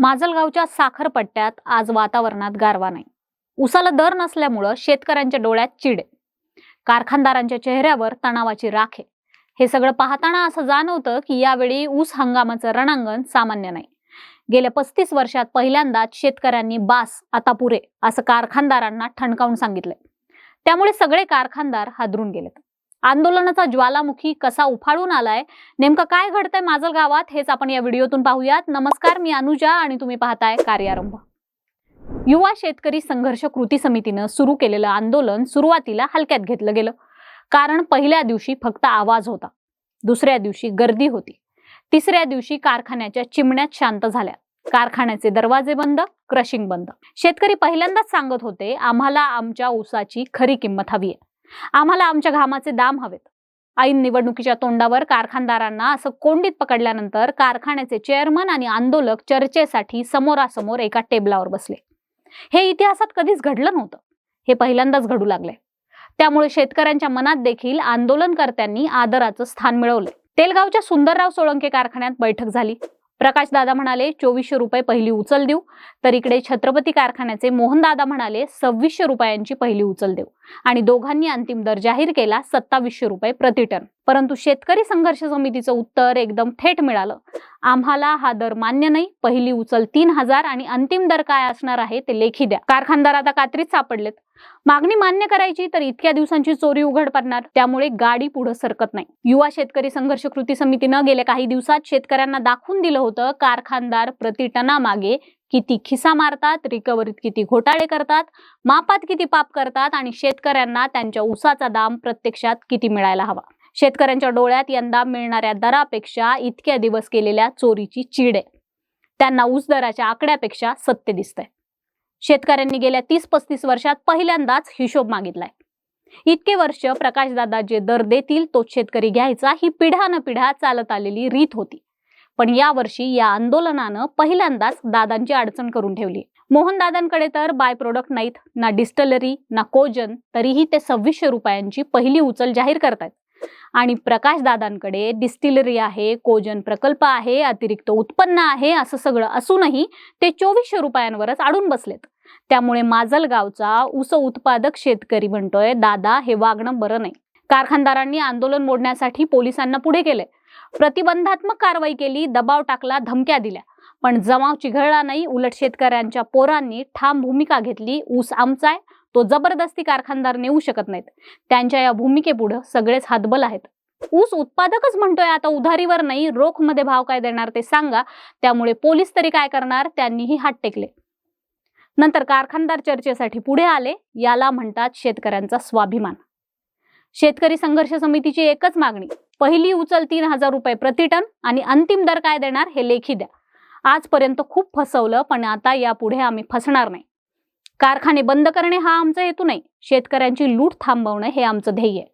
माजलगावच्या साखरपट्ट्यात आज वातावरणात गारवा नाही. उसाला दर नसल्यामुळं शेतकऱ्यांच्या डोळ्यात चिड. कारखानदारांच्या चेहऱ्यावर तणावाची राख आहे. हे सगळं पाहताना असं जाणवतं की यावेळी ऊस हंगामाचं रणांगण सामान्य नाही. गेल्या पस्तीस वर्षात पहिल्यांदाच शेतकऱ्यांनी बास आता पुरे असं कारखानदारांना ठणकावून सांगितलंय. त्यामुळे सगळे कारखानदार हादरून गेलेत. आंदोलनाचा ज्वालामुखी कसा उफाळून आलाय? नेमकं काय घडतंय माजल गावात? हेच आपण या व्हिडिओतून पाहूयात. नमस्कार मी अनुजा आणि तुम्ही पाहताय कार्यारंभ. युवा शेतकरी संघर्ष कृती समितीनं सुरू केलेलं आंदोलन सुरुवातीला हलक्यात घेतलं गेलं. कारण पहिल्या दिवशी फक्त आवाज होता. दुसऱ्या दिवशी गर्दी होती. तिसऱ्या दिवशी कारखान्याच्या चिमण्यात शांत झाल्या. कारखान्याचे दरवाजे बंद क्रशिंग बंद. शेतकरी पहिल्यांदाच सांगत होते आम्हाला आमच्या ऊसाची खरी किंमत हवी आहे. आम्हाला आमच्या घामाचे दाम हवेत. ऐन निवडणुकीच्या तोंडावर कारखानदारांना असं कोंडीत पकडल्यानंतर कारखान्याचे चेअरमन आणि आंदोलक चर्चेसाठी समोरासमोर एका टेबलावर बसले. हे इतिहासात कधीच घडलं नव्हतं. हे पहिल्यांदाच घडू लागले त्यामुळे शेतकऱ्यांच्या मनात देखील आंदोलनकर्त्यांनी आदराचं स्थान मिळवले तेलगावच्या सुंदरराव सोळंके कारखान्यात बैठक झाली. प्रकाश दादा म्हणाले चोवीसशे रुपये पहिली उचल देऊ. तर इकडे छत्रपती कारखान्याचे मोहन दादा म्हणाले सव्वीसशे रुपयांची पहिली उचल देऊ. आणि दोघांनी अंतिम दर जाहीर केला सत्तावीसशे रुपये प्रतिटन परंतु शेतकरी संघर्ष समितीचं उत्तर एकदम थेट मिळालं. आम्हाला हा दर मान्य नाही. पहिली उचल तीन हजार आणि अंतिम दर काय असणार आहे ते लेखी द्या. कारखानदार आता कात्रीत सापडलेत. मागणी मान्य करायची तर इतक्या दिवसांची चोरी उघड पडणार. त्यामुळे गाडी पुढे सरकत नाही. युवा शेतकरी संघर्ष कृती समितीनं गेल्या काही दिवसात शेतकऱ्यांना दाखवून दिलं होतं कारखानदार प्रतिटना मागे किती खिसा मारतात रिकव्हरीत किती घोटाळे करतात मापात किती पाप करतात आणि शेतकऱ्यांना त्यांच्या ऊसाचा दाम प्रत्यक्षात किती मिळायला हवा? शेतकऱ्यांच्या डोळ्यात यंदा मिळणाऱ्या दरापेक्षा इतक्या दिवस केलेल्या चोरीची चीड आहे. त्यांना ऊस दराच्या आकड्यापेक्षा सत्य दिसतंय. शेतकऱ्यांनी गेल्या तीस पस्तीस वर्षात पहिल्यांदाच हिशोब मागितलाय. इतके वर्ष प्रकाशदादा जे दर देतील तोच शेतकरी घ्यायचा ही पिढ्यानपिढ्या चालत आलेली रीत होती. पण या वर्षी या आंदोलनानं पहिल्यांदाच दादांची अडचण करून ठेवली. मोहनदादांकडे तर बाय प्रोडक्ट नाहीत ना डिस्टलरी ना कोजन तरीही ते सव्वीसशे रुपयांची पहिली उचल जाहीर करतायत. आणि प्रकाश दादांकडे डिस्टिलरी आहे कोजन प्रकल्प आहे अतिरिक्त उत्पन्न आहे असं सगळं असूनही ते चोवीसशे रुपयांवरच अडून बसलेत. त्यामुळे माजलगावचा ऊस उत्पादक शेतकरी म्हणतोय दादा हे वागणं बरं नाही. कारखानदारांनी आंदोलन मोडण्यासाठी पोलिसांना पुढे केले प्रतिबंधात्मक कारवाई केली दबाव टाकला धमक्या दिल्या. पण जमाव चिघळला नाही उलट शेतकऱ्यांच्या पोरांनी ठाम भूमिका घेतली ऊस आमचा आहे तो जबरदस्ती कारखानदार नेऊ शकत नाहीत. त्यांच्या या भूमिकेपुढं सगळेच हातबल आहेत. ऊस उत्पादकच म्हणतोय आता उधारीवर नाही रोखमध्ये भाव काय देणार ते सांगा त्यामुळे पोलीस तरी काय करणार त्यांनीही हात टेकले. नंतर कारखानदार चर्चेसाठी पुढे आले याला म्हणतात शेतकऱ्यांचा स्वाभिमान. शेतकरी संघर्ष समितीची एकच मागणी पहिली उचल तीन हजार रुपये प्रति टन आणि अंतिम दर काय देणार हे लेखी द्या. आजपर्यंत खूप फसवलं पण आता यापुढे आम्ही फसणार नाही. कारखाने बंद करणे हा आमचा हेतू नाही. शेतकऱ्यांची लूट थांबवणं हे आमचं ध्येय. आहे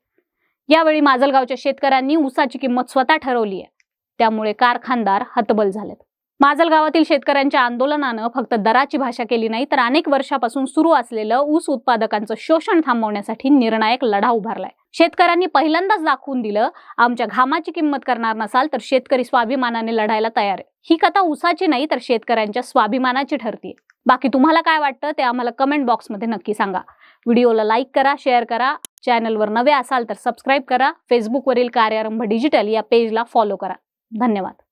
यावेळी माजलगावच्या शेतकऱ्यांनी ऊसाची किंमत स्वतः ठरवली आहे. त्यामुळे कारखानदार हतबल झालेत. माजलगावातील शेतकऱ्यांच्या आंदोलनानं फक्त दराची भाषा केली नाही तर अनेक वर्षापासून सुरू असलेलं ऊस उत्पादकांचं शोषण थांबवण्यासाठी निर्णायक लढा उभारलाय. शेतकऱ्यांनी पहिल्यांदाच दाखवून दिलं आमच्या घामाची किंमत करणार नसाल तर शेतकरी स्वाभिमानाने लढायला तयार आहे. ही कथा ऊसाची नाही तर शेतकऱ्यांच्या स्वाभिमानाची ठरतीये. बाकी तुम्हाला काय वाटतं ते आम्हाला कमेंट बॉक्समध्ये नक्की सांगा. व्हिडिओला लाईक करा शेअर करा. चॅनलवर नवे असाल तर सबस्क्राईब करा. फेसबुकवरील कार्यारंभ डिजिटल या पेजला फॉलो करा. धन्यवाद.